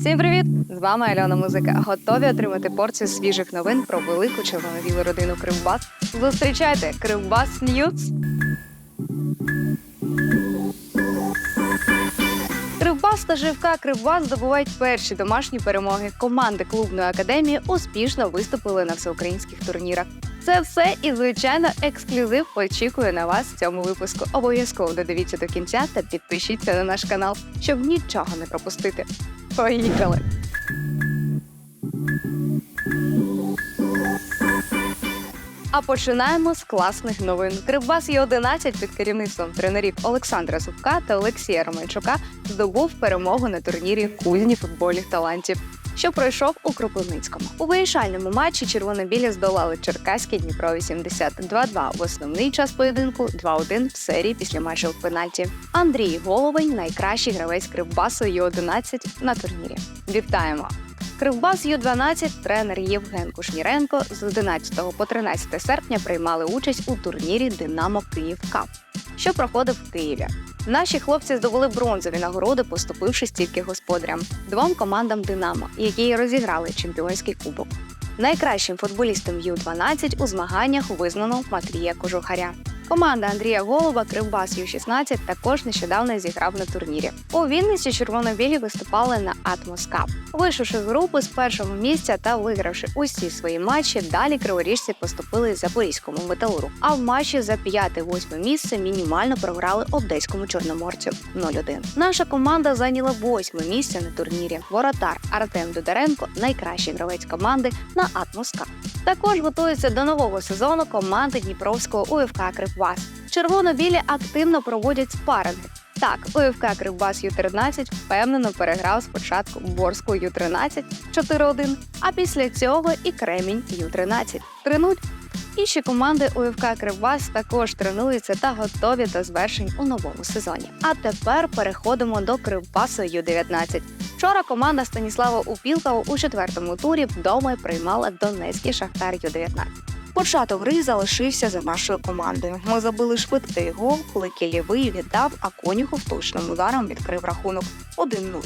Всім привіт! З вами Альона Музика. Готові отримати порцію свіжих новин про велику червоно-білу родину Кривбас? Зустрічайте Кривбас Ньюз! Кривбас та ЖФК Кривбас здобувають перші домашні перемоги. Команди клубної академії успішно виступили на всеукраїнських турнірах. Це все і звичайно ексклюзив очікує на вас в цьому випуску. Обов'язково додивіться до кінця та підпишіться на наш канал, щоб нічого не пропустити. Поїхали! А починаємо з класних новин. Кривбас є 11 під керівництвом тренерів Олександра Зубка та Олексія Романчука здобув перемогу на турнірі кузні футбольних талантів. Що пройшов у Кропивницькому у вирішальному матчі червоно-білі здолали Черкаський Дніпро 80 2-2 в основний час поєдинку, 2-1 в серії після матчів пенальті. Андрій Головень найкращий гравець Кривбасу Ю-11 на турнірі. Вітаємо! Кривбас Ю-12 тренер Євген Кушніренко з 11 по 13 серпня приймали участь у турнірі Динамо Київ Кап, що проходив в Києві. Наші хлопці здобули бронзові нагороди, поступившись тільки господарям двом командам Динамо, які розіграли чемпіонський кубок. Найкращим футболістом Ю-12 у змаганнях визнано Матвія Кожухаря. Команда Андрія Голуба Кривбас Ю-16 також нещодавно зіграв на турнірі. У Вінниці червоно-білі виступали на Атмос Кап. Вийшовши з групи з першого місця та вигравши усі свої матчі, далі криворіжці поступили запорізькому металуру. А в матчі за 5-8 місце мінімально програли одеському чорноморцю 0-1. Наша команда зайняла восьме місце на турнірі. Воротар Артем Дударенко найкращий гравець команди на Атмос Кап. Також готується до нового сезону команди Дніпровського УФК Кривбас. Червоно-білі активно проводять спаринги. Так, УФК Кривбас Ю-13 впевнено переграв спочатку Борську Ю-13 4-1, а після цього і Кремінь Ю-13 3-0. Інші команди УФК Кривбас також тренуються та готові до звершень у новому сезоні. А тепер переходимо до Кривбасу Ю-19. Вчора команда Станіслава Упілкова у четвертому турі вдома приймала Донецький Шахтар Ю-19. Початок гри залишився за нашою командою. Ми забили швидкий гол, коли Кілєвий віддав, а Конюхов точним ударом відкрив рахунок 1-0.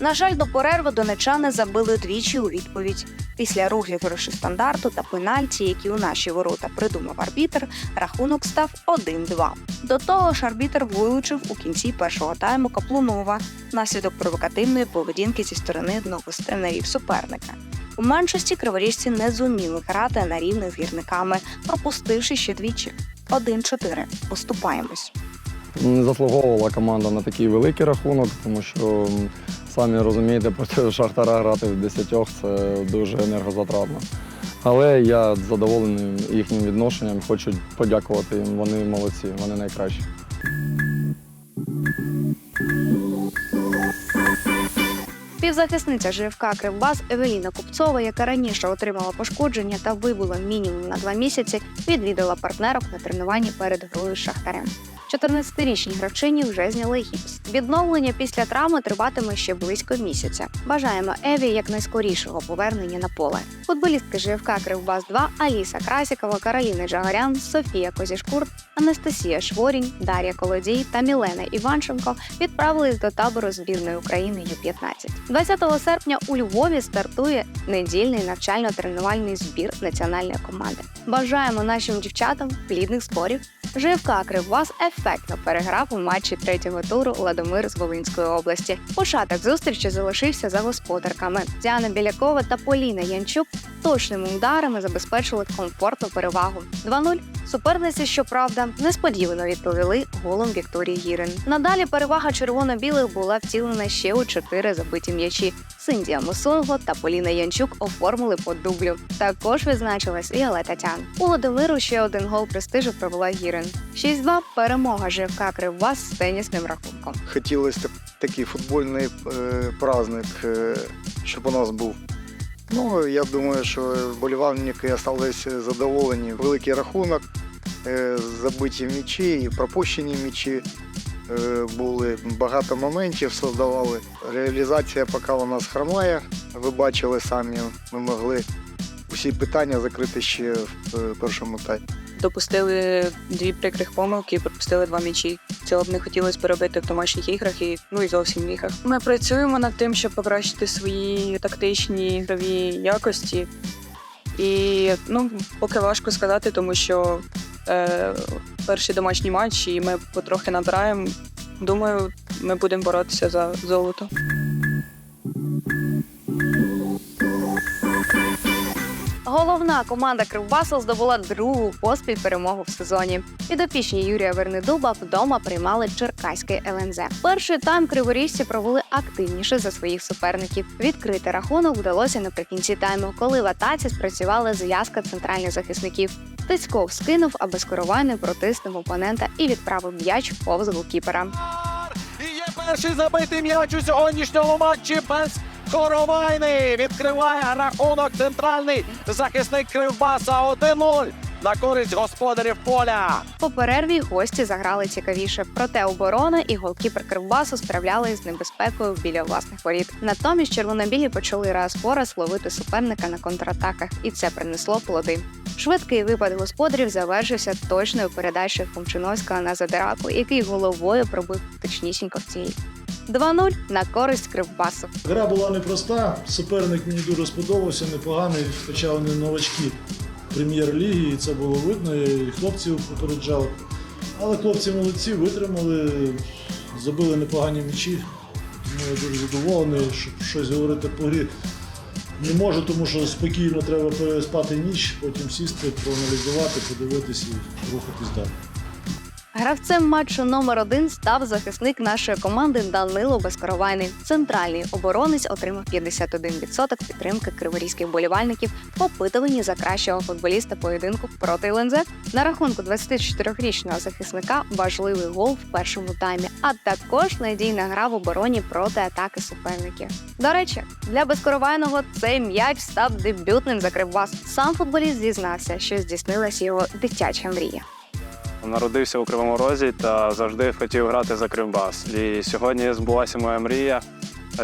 На жаль, до перерви донечани забили двічі у відповідь. Після розіграшу стандарту та пенальті, які у наші ворота придумав арбітр, рахунок став 1-2. До того ж, арбітр вилучив у кінці першого тайму Каплунова внаслідок провокативної поведінки зі сторони одного з тренерів суперника. У меншості криворіжці не зуміли грати на рівних з гірниками, пропустивши ще двічі. 1-4. Поступаємось. Не заслуговувала команда на такий великий рахунок, тому що самі розумієте, проти Шахтара грати в десятьох це дуже енергозатратно. Але я задоволений їхнім відношенням, хочу подякувати їм. Вони молодці, вони найкращі. Півзахисниця ЖФК Кривбас Евеліна Купцова, яка раніше отримала пошкодження та вибула мінімум на два місяці, відвідала партнерок на тренуванні перед грою з Шахтарем. 14-річній гравчині вже зняли гіпс. Відновлення після травми триватиме ще близько місяця. Бажаємо Еві якнайскорішого повернення на поле. Футболістки ЖФК Кривбас 2 Аліса Красікова, Кароліна Джагарян, Софія Козішкурт, Анастасія Шворінь, Дар'я Колодій та Мілена Іванченко відправились до табору збірної України Ю-15. 20 серпня у Львові стартує недільний навчально-тренувальний збір національної команди. Бажаємо нашим дівчатам плідних спорів. ЖФК Кривбас ефектно переграв у матчі третього туру Ладомир з Волинської області. Початок зустрічі залишився за господарками. Діана Білякова та Поліна Янчук точними ударами забезпечили комфортну перевагу. 2-0. Суперниці, щоправда, несподівано відповіли голом Вікторії Гірин. Надалі перевага червоно-білих була втілена ще у чотири забиті м'ячі. Синдія Мусонго та Поліна Янчук оформили по дублю. Також відзначилась і Але Тетян. У Володимиру ще один гол престижу провела Гірин. 6-2 перемога ЖФК Кривбас з тенісним рахунком. хотілося так, такий футбольний е, праздник, е, щоб у нас був. Ну, я думаю, що болівальники залишилися задоволені. Великий рахунок, е, забиті м'ячі і пропущені м'ячі е, були. Багато моментів создавали. Реалізація поки у нас хромає. Ви бачили самі, ми могли усі питання закрити ще в е, першому таймі. Допустили дві прикрих помилки, і пропустили два м'ячі. Цього б не хотілося б робити в домашніх іграх і ну і зовсім в іграх. Ми працюємо над тим, щоб покращити свої тактичні ігрові якості. І ну, поки важко сказати, тому що е, перший домашній матч, і ми потрохи набираємо. Думаю, ми будемо боротися за золото. Головна команда Кривбасу здобула другу поспіль перемогу в сезоні. Підопічні Юрія Вернедуба вдома приймали Черкаський ЛНЗ. Перший тайм криворіжці провели активніше за своїх суперників. Відкрити рахунок вдалося наприкінці тайму, коли в атаці спрацювала зв'язка центральних захисників. Тицьков скинув, аби скоровайний протиснув опонента і відправив м'яч повз голкіпера. І є перший забитий м'яч у сьогоднішньому матчі без Коровайний. Відкриває рахунок центральний захисник Кривбаса 1-0 на користь господарів поля. По перерві гості заграли цікавіше, проте оборона і голкіпер Кривбасу справлялись з небезпекою біля власних воріт. Натомість червонобілі почали раз по раз ловити суперника на контратаках, і це принесло плоди. Швидкий випад господарів завершився точною передачею Хомчиновського на задираку, який головою пробив точнісінько в ціль. 2-0 на користь Кривбасу. Гра була непроста. Суперник мені дуже сподобався, непоганий, хоча вони новачки прем'єр-ліги, і це було видно, і хлопців попереджав. Але хлопці молодці, витримали, забили непогані м'ячі. Тому я дуже задоволений, щоб щось говорити по грі. Не можу, тому що спокійно треба переспати ніч, потім сісти, проаналізувати, подивитись і рухатись далі. Гравцем матчу номер один став захисник нашої команди Данило Безкоровайний. Центральний оборонець отримав 51% підтримки криворізьких болівальників в опитуванні за кращого футболіста поєдинку проти ЛНЗ. На рахунку 24-річного захисника важливий гол в першому таймі, а також надійна гра в обороні проти атаки суперників. До речі, для безкоровайного цей м'яч став дебютним за Кривбас. Сам футболіст зізнався, що здійснилась його дитяча мрія. Народився у Кривому Розі та завжди хотів грати за Кривбас. І сьогодні збулася моя мрія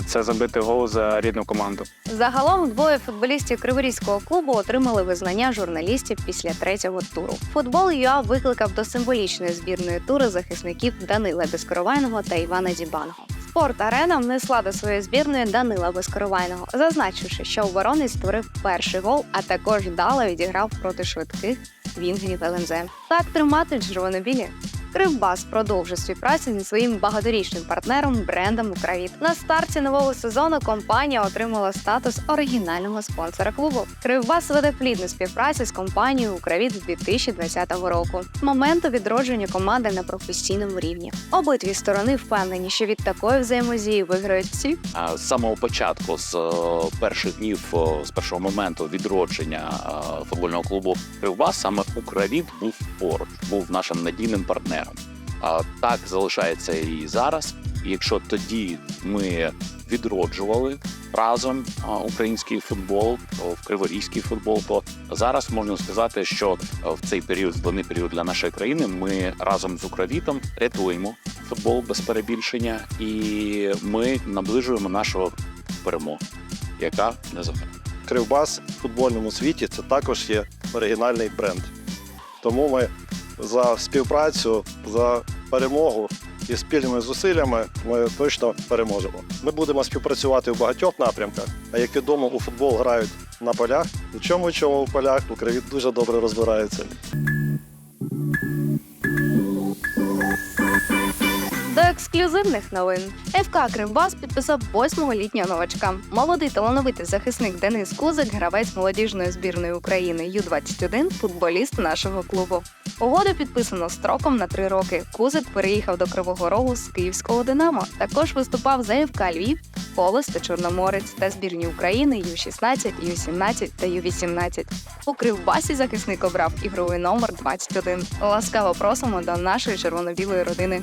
це забити гол за рідну команду. Загалом двоє футболістів Криворізького клубу отримали визнання журналістів після третього туру. Футбол ЮА викликав до символічної збірної тури захисників Данила Безкоровайного та Івана Дібанго. Спорт арена внесла до своєї збірної Данила Безкоровайного, зазначивши, що оборонець створив перший гол, а також дало відіграв проти швидких вінгерів ЛНЗ. Так тримати червонобілі. Кривбас продовжує співпрацю зі своїм багаторічним партнером брендом Укравіт. На старті нового сезону компанія отримала статус оригінального спонсора клубу. Кривбас веде плідну співпрацю з компанією Укравіт з 2020 року. Моменту відродження команди на професійному рівні. Обидві сторони впевнені, що від такої взаємодії виграють всі. З самого початку, з е, перших днів, е, з першого моменту відродження е, футбольного клубу Кривбас, саме Укравіт був поруч, був нашим надійним партнером. А так залишається і зараз. Якщо тоді ми відроджували разом український футбол, то криворізький футбол, то зараз можна сказати, що е, в цей період, складний період для нашої країни, ми разом з Укравітом рятуємо футбол без перебільшення, і ми наближуємо нашу перемогу, яка не за Кривбас в футбольному світі це також є оригінальний бренд. Тому ми за співпрацю, за перемогу і спільними зусиллями ми точно переможемо. Ми будемо співпрацювати в багатьох напрямках. А як відомо, у футбол грають на полях. У чому чому в полях Україна дуже добре розбирається. До ексклюзивних новин ФК Кривбас підписав восьмого літнього новачка. Молодий талановитий захисник Денис Кузик, гравець молодіжної збірної України Ю-21, футболіст нашого клубу. Угоду підписано строком на три роки. Кузик переїхав до Кривого Рогу з київського Динамо. Також виступав за ФК Львів, Полос та Чорноморець та збірні України Ю-16, Ю-17 та Ю-18. У Кривбасі захисник обрав ігровий номер 21. Ласкаво просимо до нашої червоно-білої родини.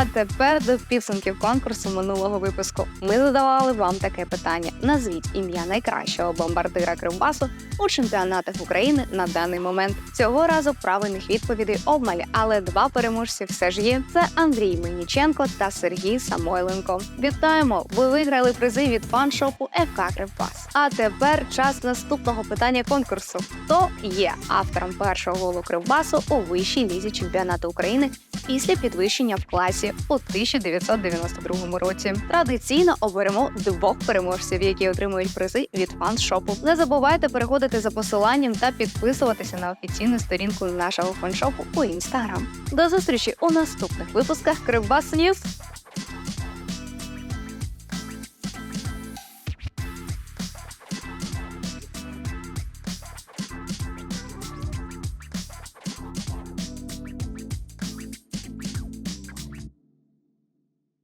А тепер до підсумків конкурсу минулого випуску. Ми задавали вам таке питання: назвіть ім'я найкращого бомбардира Кривбасу у чемпіонатах України на даний момент. Цього разу правильних відповідей обмаль, але два переможці все ж є. Це Андрій Мельниченко та Сергій Самойленко. Вітаємо! Ви виграли призи від фаншопу ФК Кривбас. А тепер час наступного питання конкурсу: хто є автором першого голу Кривбасу у вищій лізі чемпіонату України після підвищення в класі у 1992 році. Традиційно оберемо двох переможців, які отримують призи від фан-шопу. Не забувайте переходити за посиланням та підписуватися на офіційну сторінку нашого фан-шопу у інстаграм. До зустрічі у наступних випусках Кривбас Ньюс!